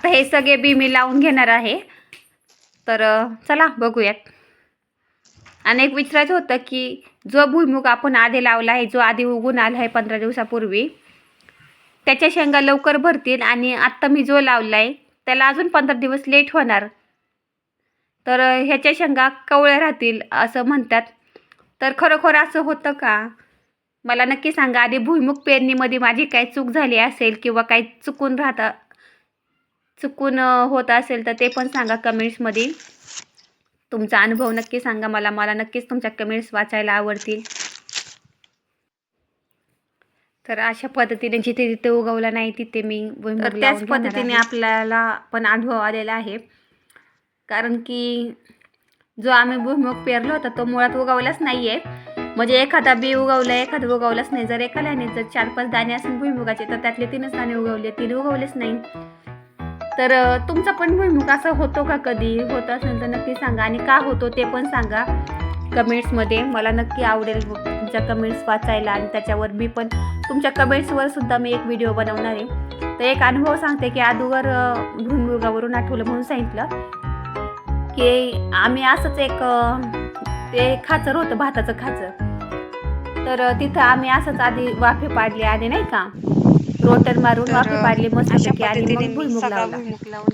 आता हे सगळे बी मी लावून घेणार आहे. तर चला बघूयात. आणि एक विचारायचं होतं की जो भुईमुग आपण आधी लावला आहे जो आधी उगून आला आहे पंधरा दिवसापूर्वी त्याच्या शेंगा लवकर भरतील आणि आत्ता मी जो लावला आहे त्याला अजून पंधरा दिवस लेट होणार. तर ह्याच्या शेंगा कवळ्या राहतील असं म्हणतात. तर खरोखर असं होतं का? मला नक्की सांगा. आधी भुईमुग पेरणीमध्ये माझी काही चूक झाली असेल किंवा काही चुकून राहता चुकून होत असेल तर ते पण सांगा कमेंट्समध्ये तुमचा अनुभव नक्की सांगा मला. मला नक्कीच तुमच्या कमेंट्स वाचायला आवडतील. तर अशा पद्धतीने जिथे जिथे उगवला नाही तिथे मी त्याच पद्धतीने. आपल्याला पण अनुभव आलेला आहे. कारण की जो आम्ही भुईमुग पेरला होता तो मुळात उगवलाच नाही आहे म्हणजे एखादा बी उगवला एखादा उगवलाच नाही. जर एखाद्याने जर चार पाच दाणे असेल भुईमुगाचे तर त्यातले तीनच दाणे उगवले तीन उगवलेच नाही. तर तुमचा पण भुईमुग असा होतो का कधी? होत असेल तर नक्की सांगा आणि का होतो ते पण सांगा कमेंट्समध्ये. मला नक्की आवडेल तुमच्या कमेंट्स वाचायला आणि त्याच्यावर मी पण तुमच्या कमेंट्सवर सुद्धा मी एक व्हिडिओ बनवणार आहे. तर एक अनुभव सांगते की अगोदर भुईमुगावरून आठवलं म्हणून सांगितलं की आम्ही असंच एक ते खाचर होतं भाताचं खाचर. तर तिथं आम्ही असंच आधी वाफे पाडले आणि नाही का रोटर मारून वाफे पाडले मस्त अशा आणि मग मी भुईमुग लावला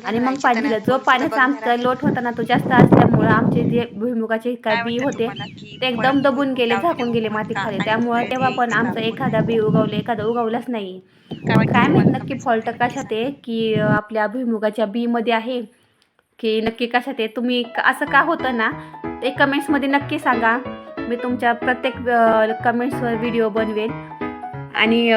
आणि मग. पाणी दिलं जो पाण्याचा आमचा लोट होता ना तो जास्त असल्यामुळं आमचे जे भुईमुगाचे काय बी होते ते एकदम दबून गेले झाकून गेले माती? खाली. त्यामुळे तेव्हा पण आमचं एखादा बी उगवलं एखादा उगवलाच नाही. काय माहीत तुम्हाला? नक्की फॉल्ट कशात आहे की आपल्या भुईमुगाच्या बीमध्ये आहे की नक्की कशात आहे? तुम्ही असं का होतं ना? ते कमेंट्समध्ये नक्की सांगा. मी तुमच्या प्रत्येक कमेंट्सवर व्हिडिओ बनवेल आणि